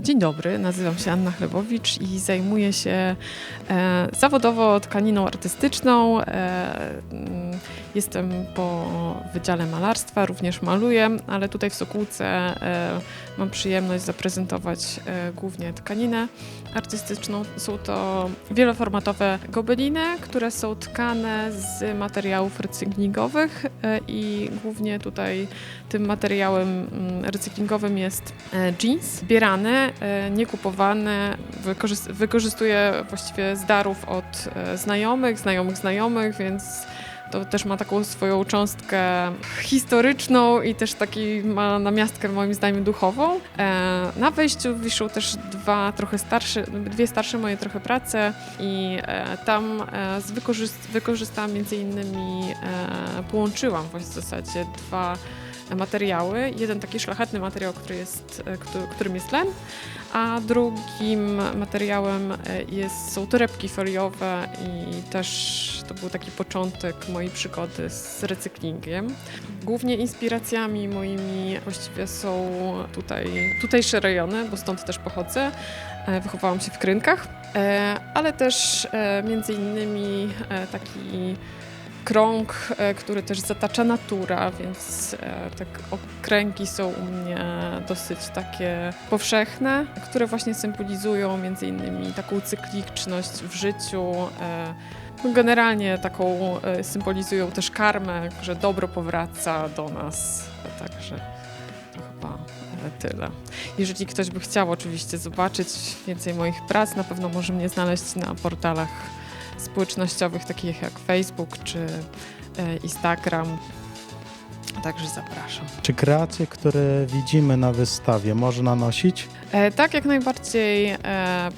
Dzień dobry, nazywam się Anna Chlebowicz i zajmuję się e, zawodowo tkaniną artystyczną. E, jestem po Wydziale Malarstwa, również maluję, ale tutaj w Sokółce e, mam przyjemność zaprezentować e, głównie tkaninę artystyczną. Są to wieloformatowe gobeliny, które są tkane z materiałów recyklingowych e, i głównie tutaj tym materiałem mm, recyklingowym jest jeans, zbierany, niekupowany, wykorzys- wykorzystuję właściwie z darów od znajomych, znajomych znajomych, więc to też ma taką swoją cząstkę historyczną i też taki ma namiastkę moim zdaniem duchową. E, Na wejściu wiszą też dwa trochę starsze, dwie starsze moje trochę prace i e, tam e, wykorzystałam między innymi, połączyłam w zasadzie dwa materiały. Jeden taki szlachetny materiał, który jest, e, któ- którym jest len, a drugim materiałem e, jest, są torebki foliowe i też to był taki początek mojej przygody z recyklingiem. Głównie inspiracjami moimi właściwie są tutaj, tutejsze rejony, bo stąd też pochodzę. E, Wychowałam się w Krynkach, ale też między innymi taki krąg, e, który też zatacza natura, więc e, tak okręgi są u mnie dosyć takie powszechne, które właśnie symbolizują między innymi taką cykliczność w życiu. e, no Generalnie taką symbolizują też karmę, że dobro powraca do nas, także to chyba tyle. Jeżeli ktoś by chciał oczywiście zobaczyć więcej moich prac, na pewno może mnie znaleźć na portalach społecznościowych takich jak Facebook czy e, Instagram. Także zapraszam. Czy kreacje, które widzimy na wystawie, można nosić? E, tak, jak najbardziej e,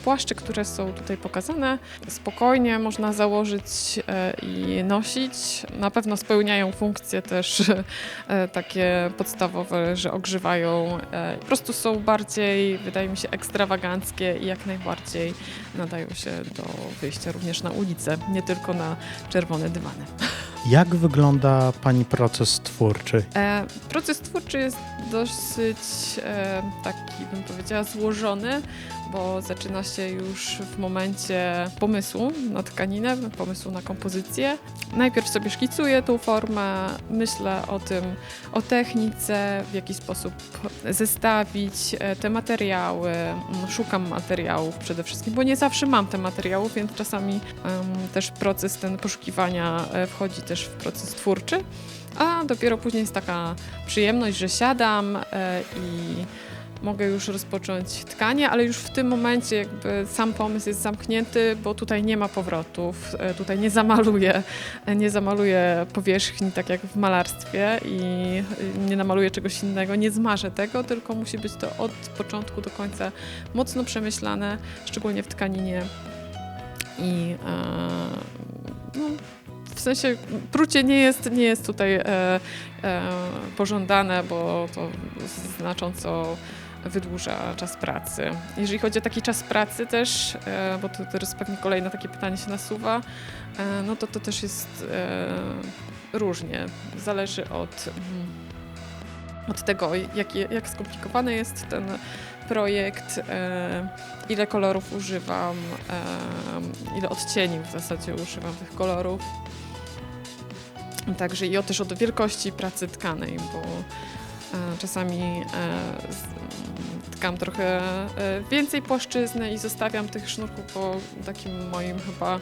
płaszcze, które są tutaj pokazane, spokojnie można założyć e, i nosić. Na pewno spełniają funkcje też takie podstawowe, że ogrzewają. Po prostu są bardziej, wydaje mi się, ekstrawaganckie i jak najbardziej nadają się do wyjścia również na ulicę, nie tylko na czerwone dywany. Jak wygląda Pani proces twórczy? E, proces twórczy jest dosyć e, taki, bym powiedziała, złożony, bo zaczyna się już w momencie pomysłu na tkaninę, pomysłu na kompozycję. Najpierw sobie szkicuję tą formę, myślę o tym, o technice, w jaki sposób zestawić e, te materiały. Mm, Szukam materiałów przede wszystkim, bo nie zawsze mam te materiały, więc czasami em, też proces ten poszukiwania e, wchodzi też w proces twórczy. A dopiero później jest taka przyjemność, że siadam e, i mogę już rozpocząć tkanie, ale już w tym momencie jakby sam pomysł jest zamknięty, bo tutaj nie ma powrotów, e, tutaj nie zamaluję, e, nie zamaluję powierzchni tak jak w malarstwie i nie namaluję czegoś innego, nie zmarzę tego, tylko musi być to od początku do końca mocno przemyślane, szczególnie w tkaninie i no, w sensie prucie nie jest, nie jest tutaj e, e, pożądane, bo to znacząco wydłuża czas pracy. Jeżeli chodzi o taki czas pracy też, e, bo to teraz pewnie kolejne takie pytanie się nasuwa, e, no to to też jest e, różnie. Zależy od, mm, od tego, jak, jak skomplikowany jest ten projekt, e, ile kolorów używam, ile odcieni w zasadzie używam tych kolorów. Także i o też od wielkości pracy tkanej, bo e, czasami e, tkam trochę e, więcej płaszczyzny i zostawiam tych sznurków po takim moim chyba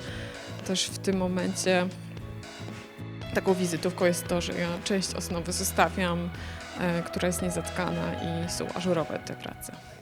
też w tym momencie taką wizytówką jest to, że ja część osnowy zostawiam, która jest niezatkana i są ażurowe te prace.